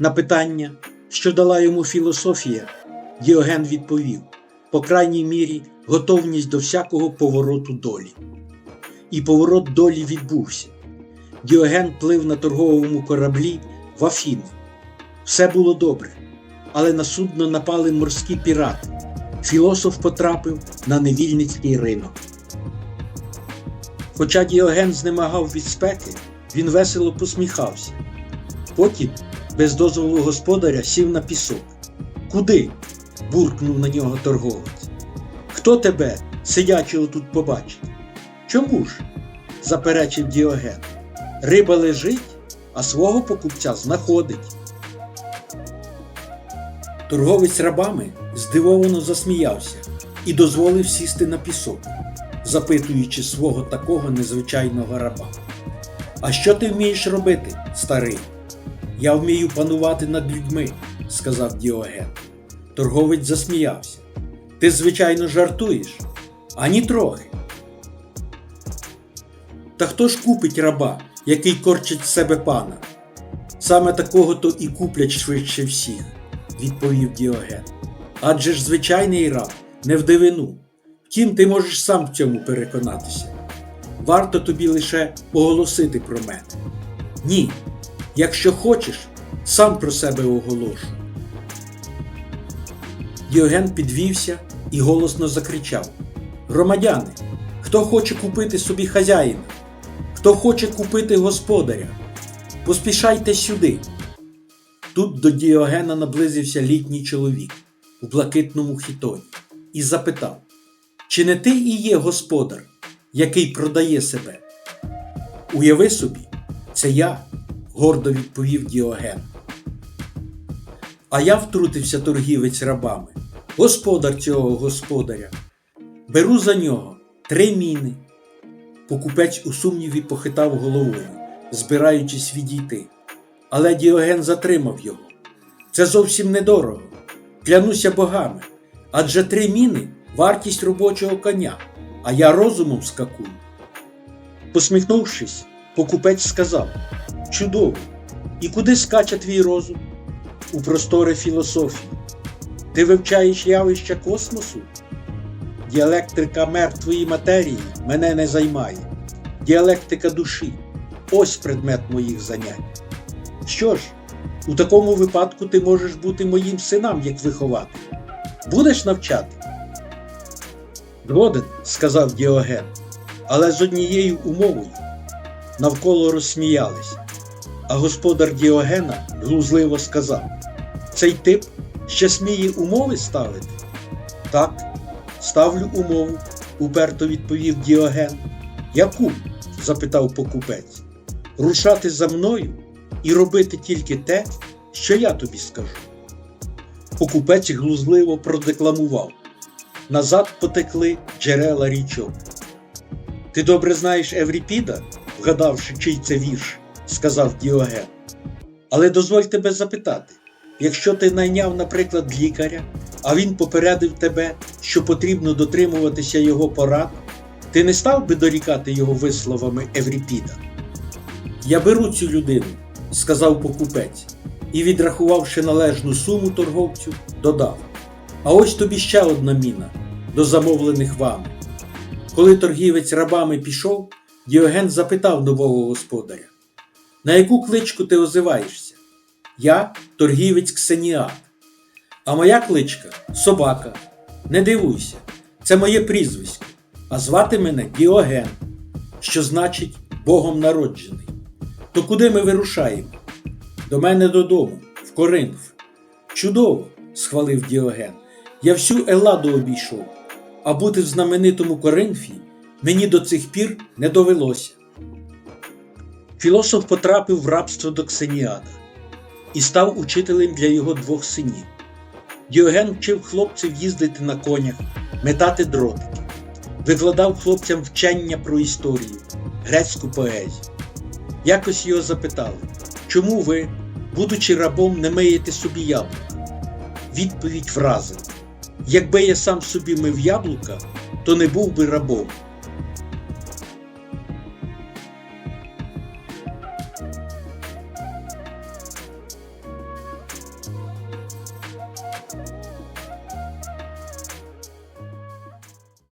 На питання, що дала йому філософія, Діоген відповів: по крайній мірі, готовність до всякого повороту долі. І поворот долі відбувся. Діоген плив на торговому кораблі в Афіни. Все було добре, але на судно напали морські пірати. Філософ потрапив на невільницький ринок. Хоча Діоген знемагав від спеки, він весело посміхався. Потім, без дозволу господаря, сів на пісок. Куди? буркнув на нього торговець. Хто тебе, сидячого тут, побачить? Чому ж? заперечив Діоген. Риба лежить, а свого покупця знаходить. Торговець рабами здивовано засміявся і дозволив сісти на пісок, запитуючи свого такого незвичайного раба. А що ти вмієш робити, старий? Я вмію панувати над людьми, сказав Діоген. Торговець засміявся. Ти, звичайно, жартуєш, ані трохи. Та хто ж купить раба, який корчить з себе пана? Саме такого то і куплять швидше всіх, відповів Діоген. Адже ж звичайний раб не в дивину. Втім, ти можеш сам в цьому переконатися. Варто тобі лише оголосити про мене. Ні, якщо хочеш, сам про себе оголошу. Діоген підвівся і голосно закричав: Громадяни, хто хоче купити собі хазяїна, хто хоче купити господаря, поспішайте сюди. Тут до Діогена наблизився літній чоловік у блакитному хітоні і запитав: Чи не ти і є господар, який продає себе? Уяви собі, це я, гордо відповів Діоген. А я втрутився торгівець рабами, господар цього господаря. Беру за нього три міни. Покупець у сумніві похитав головою, збираючись відійти. Але Діоген затримав його. Це зовсім недорого. Клянуся богами. Адже три міни вартість робочого коня, а я розумом скакую. Посміхнувшись, покупець сказав Чудово! І куди скаче твій розум? У простори філософії. Ти вивчаєш явища космосу? Діалектика мертвої матерії мене не займає. Діалектика душі ось предмет моїх занять. Що ж, у такому випадку ти можеш бути моїм синам як виховати. Будеш навчати? Згоден, сказав Діоген, але з однією умовою. Навколо розсміялись, а господар Діогена глузливо сказав: Цей тип ще сміє умови ставити? Так, ставлю умову, уперто відповів Діоген. Яку? запитав покупець. Рушати за мною і робити тільки те, що я тобі скажу. Покупець глузливо продекламував. Назад потекли джерела річок. Ти добре знаєш Евріпіда, вгадавши, чий це вірш, сказав Діоген. Але дозволь тебе запитати, якщо ти найняв, наприклад, лікаря, а він попередив тебе, що потрібно дотримуватися його порад, ти не став би дорікати його висловами Евріпіда? Я беру цю людину, сказав покупець, і, відрахувавши належну суму торговцю, додав: А ось тобі ще одна міна до замовлених вами. Коли торгівець рабами пішов, Діоген запитав нового господаря: На яку кличку ти озиваєшся? Я торгівець Ксеніат. А моя кличка собака. Не дивуйся, це моє прізвисько, а звати мене Діоген, що значить Богом народжений. То куди ми вирушаємо? До мене додому, в Коринф. Чудово, схвалив Діоген. Я всю Еладу обійшов, а бути в знаменитому Коринфі мені до цих пір не довелося. Філософ потрапив в рабство до Ксеніада і став учителем для його двох синів. Діоген вчив хлопців їздити на конях, метати дротики, викладав хлопцям вчення про історію, грецьку поезію. Якось його запитали, чому ви, будучи рабом, не миєте собі яблука? Відповідь вразила: якби я сам собі мив яблука, то не був би рабом.